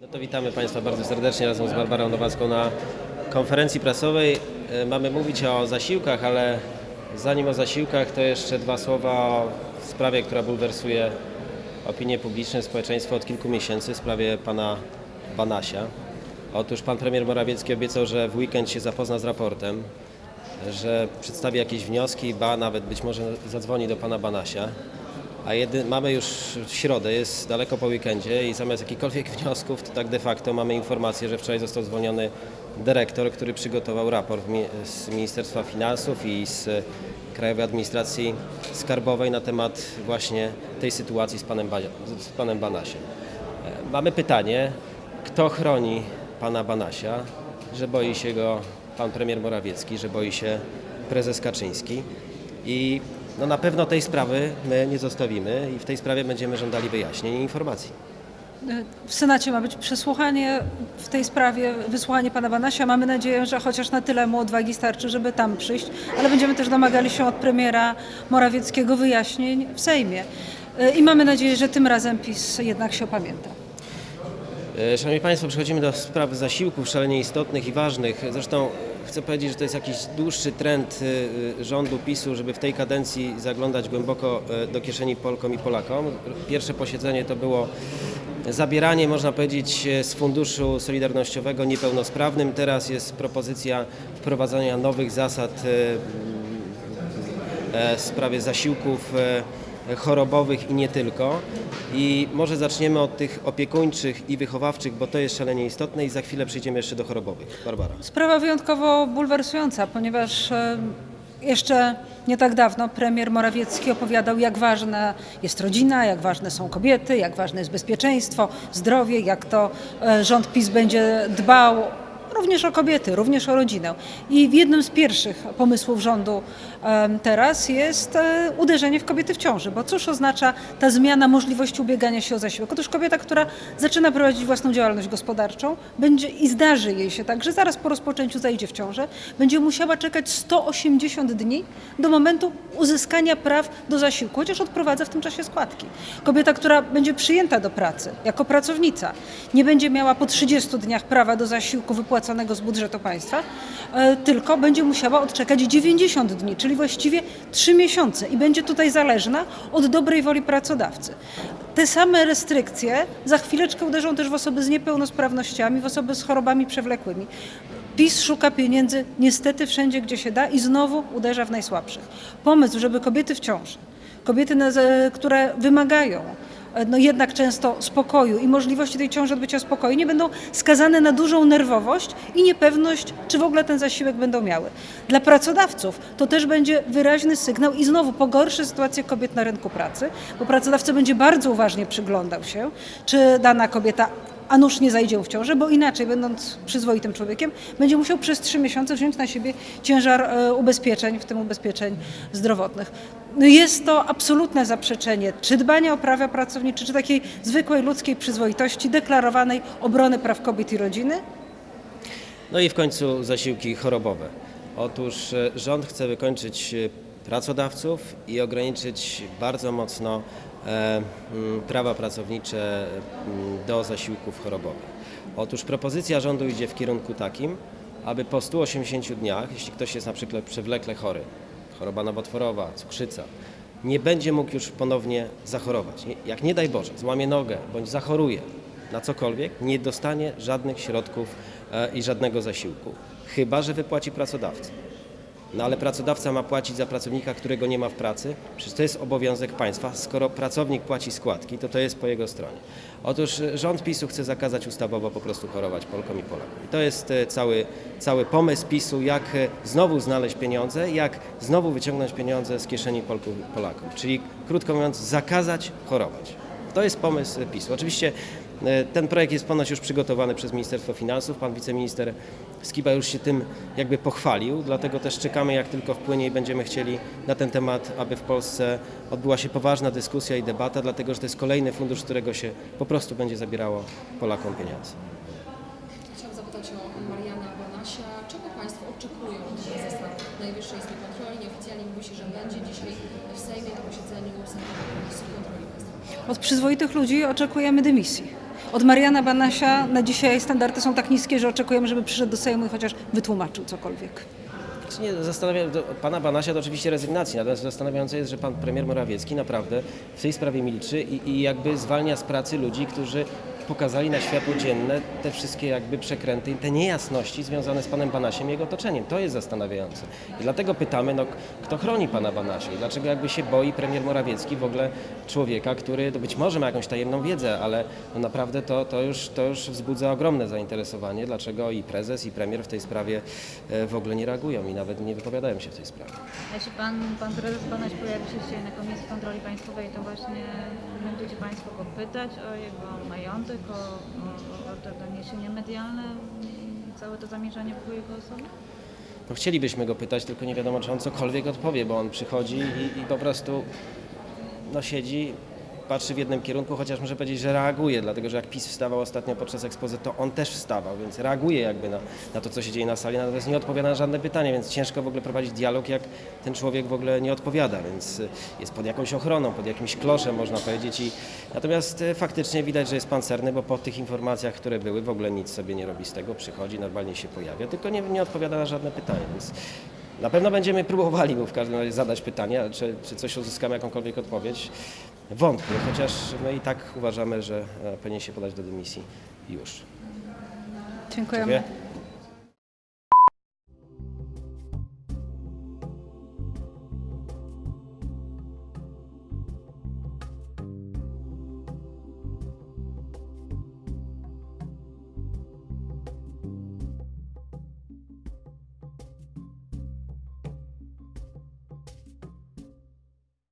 No to witamy Państwa bardzo serdecznie razem z Barbarą Nowacką na konferencji prasowej. E, Mamy mówić o zasiłkach, ale zanim o zasiłkach, to jeszcze dwa słowa o sprawie, która bulwersuje opinię publiczną, społeczeństwo od kilku miesięcy, w sprawie pana Banasia. Otóż pan premier Morawiecki obiecał, że w weekend się zapozna z raportem, że przedstawi jakieś wnioski, ba nawet być może zadzwoni do pana Banasia. A jedy, mamy już środę, jest daleko po weekendzie i zamiast jakichkolwiek wniosków, to tak de facto mamy informację, że wczoraj został zwolniony dyrektor, który przygotował raport z Ministerstwa Finansów i z Krajowej Administracji Skarbowej na temat właśnie tej sytuacji z panem, Ba- z panem Banasiem. E, Mamy pytanie, kto chroni pana Banasia, że boi się go pan premier Morawiecki, że boi się prezes Kaczyński i no na pewno tej sprawy my nie zostawimy i w tej sprawie będziemy żądali wyjaśnień i informacji. W Senacie ma być przesłuchanie w tej sprawie, wysłuchanie pana Banasia. Mamy nadzieję, że chociaż na tyle mu odwagi starczy, żeby tam przyjść, ale będziemy też domagali się od premiera Morawieckiego wyjaśnień w Sejmie. I mamy nadzieję, że tym razem PiS jednak się opamięta. E, Szanowni Państwo, przechodzimy do spraw zasiłków szalenie istotnych i ważnych. Zresztą chcę powiedzieć, że to jest jakiś dłuższy trend e, rządu PiSu, żeby w tej kadencji zaglądać głęboko e, do kieszeni Polkom i Polakom. Pierwsze posiedzenie to było zabieranie, można powiedzieć, z funduszu solidarnościowego niepełnosprawnym. Teraz jest propozycja wprowadzania nowych zasad w sprawie zasiłków chorobowych i nie tylko. I może zaczniemy od tych opiekuńczych i wychowawczych, bo to jest szalenie istotne i za chwilę przejdziemy jeszcze do chorobowych. Barbara. Sprawa wyjątkowo bulwersująca, ponieważ e, jeszcze nie tak dawno premier Morawiecki opowiadał, jak ważna jest rodzina, jak ważne są kobiety, jak ważne jest bezpieczeństwo, zdrowie, jak to e, rząd PiS będzie dbał również o kobiety, również o rodzinę. I w jednym z pierwszych pomysłów rządu teraz jest e, uderzenie w kobiety w ciąży. Bo cóż oznacza ta zmiana możliwości ubiegania się o zasiłek? Otóż kobieta, która zaczyna prowadzić własną działalność gospodarczą, będzie i zdarzy jej się tak, że zaraz po rozpoczęciu zajdzie w ciążę, będzie musiała czekać 180 dni do momentu uzyskania praw do zasiłku, chociaż odprowadza w tym czasie składki. Kobieta, która będzie przyjęta do pracy jako pracownica, nie będzie miała po 30 dniach prawa do zasiłku wypłaconego z budżetu państwa, e, tylko będzie musiała odczekać 90 dni, czyli właściwie 3 miesiące i będzie tutaj zależna od dobrej woli pracodawcy. Te same restrykcje za chwileczkę uderzą też w osoby z niepełnosprawnościami, w osoby z chorobami przewlekłymi. PiS szuka pieniędzy niestety wszędzie, gdzie się da i znowu uderza w najsłabszych. Pomysł, żeby kobiety w ciąży, kobiety, które wymagają no jednak często spokoju i możliwości tej ciąży odbycia spokoju, nie będą skazane na dużą nerwowość i niepewność, czy w ogóle ten zasiłek będą miały. Dla pracodawców to też będzie wyraźny sygnał i znowu pogorszy sytuację kobiet na rynku pracy, bo pracodawca będzie bardzo uważnie przyglądał się, czy dana kobieta a nuż nie zajdzie w ciążę, bo inaczej, będąc przyzwoitym człowiekiem, będzie musiał przez trzy miesiące wziąć na siebie ciężar e, ubezpieczeń, w tym ubezpieczeń zdrowotnych. No Jest to absolutne zaprzeczenie czy dbania o prawa pracownicze, czy takiej zwykłej ludzkiej przyzwoitości, deklarowanej obrony praw kobiet i rodziny, No i w końcu zasiłki chorobowe. Otóż e, rząd chce wykończyć e, pracodawców i ograniczyć bardzo mocno e, prawa pracownicze do zasiłków chorobowych. Otóż propozycja rządu idzie w kierunku takim, aby po 180 dniach, jeśli ktoś jest na przykład przewlekle chory, choroba nowotworowa, cukrzyca, nie będzie mógł już ponownie zachorować. Jak nie daj Boże, złamie nogę bądź zachoruje na cokolwiek, nie dostanie żadnych środków e, i żadnego zasiłku, chyba że wypłaci pracodawca. No ale pracodawca ma płacić za pracownika, którego nie ma w pracy. Przecież to jest obowiązek państwa. Skoro pracownik płaci składki, to to jest po jego stronie. Otóż e, rząd PiSu chce zakazać ustawowo po prostu chorować Polkom i Polakom. I to jest e, cały, cały pomysł PiSu, jak e, znowu znaleźć pieniądze, jak znowu wyciągnąć pieniądze z kieszeni Polków i Polaków. Czyli krótko mówiąc, zakazać chorować. To jest pomysł PiSu. Oczywiście ten projekt jest ponoć już przygotowany przez Ministerstwo Finansów. Pan wiceminister Skiba już się tym jakby pochwalił, dlatego też czekamy jak tylko wpłynie i będziemy chcieli na ten temat, aby w Polsce odbyła się poważna dyskusja i debata, dlatego że to jest kolejny fundusz, którego się po prostu będzie zabierało Polakom pieniądze. Chciałam zapytać o Mariana Banasia. Czego Państwo oczekują od prezesa Najwyższej Izby Kontroli? Nieoficjalnie mówi się, że będzie dzisiaj w Sejmie na posiedzeniu Komisji Kontroli. Od przyzwoitych ludzi oczekujemy dymisji. Od Mariana Banasia na dzisiaj standardy są tak niskie, że oczekujemy, żeby przyszedł do Sejmu i chociaż wytłumaczył cokolwiek. Znaczy Nie, zastanawia, to pana Banasia to oczywiście rezygnacji, natomiast zastanawiające jest, że pan premier Morawiecki naprawdę w tej sprawie milczy i, i jakby zwalnia z pracy ludzi, którzy pokazali na światło dzienne te wszystkie jakby przekręty i te niejasności związane z panem Banasiem i jego otoczeniem. To jest zastanawiające. I dlatego pytamy, no, kto chroni pana Banasia i dlaczego jakby się boi premier Morawiecki w ogóle człowieka, który to być może ma jakąś tajemną wiedzę, ale no naprawdę to, to, już, to już wzbudza ogromne zainteresowanie, dlaczego i prezes i premier w tej sprawie e, w ogóle nie reagują i nawet nie wypowiadają się w tej sprawie. Jeśli pan, pan prezes Banaś pojawi się na Komisji Kontroli Państwowej, to właśnie będziecie Państwo go pytać o jego majątek, o, o, o to doniesienie medialne i całe to zamierzenie wokół jego osoby? No, chcielibyśmy go pytać, tylko nie wiadomo, czy on cokolwiek odpowie, bo on przychodzi i, i po prostu no, siedzi, patrzy w jednym kierunku, chociaż muszę powiedzieć, że reaguje, dlatego że jak PiS wstawał ostatnio podczas ekspozy, to on też wstawał, więc reaguje jakby na, na to, co się dzieje na sali, natomiast nie odpowiada na żadne pytanie, więc ciężko w ogóle prowadzić dialog, jak ten człowiek w ogóle nie odpowiada, więc y, jest pod jakąś ochroną, pod jakimś kloszem, można powiedzieć. I, natomiast y, faktycznie widać, że jest pancerny, bo po tych informacjach, które były, w ogóle nic sobie nie robi z tego, przychodzi, normalnie się pojawia, tylko nie, nie odpowiada na żadne pytanie, więc na pewno będziemy próbowali mu w każdym razie zadać pytanie, ale czy, czy coś uzyskamy, jakąkolwiek odpowiedź. Wątpię, chociaż my i tak uważamy, że e, powinien się podać do dymisji już. Dziękujemy. Dziękuję.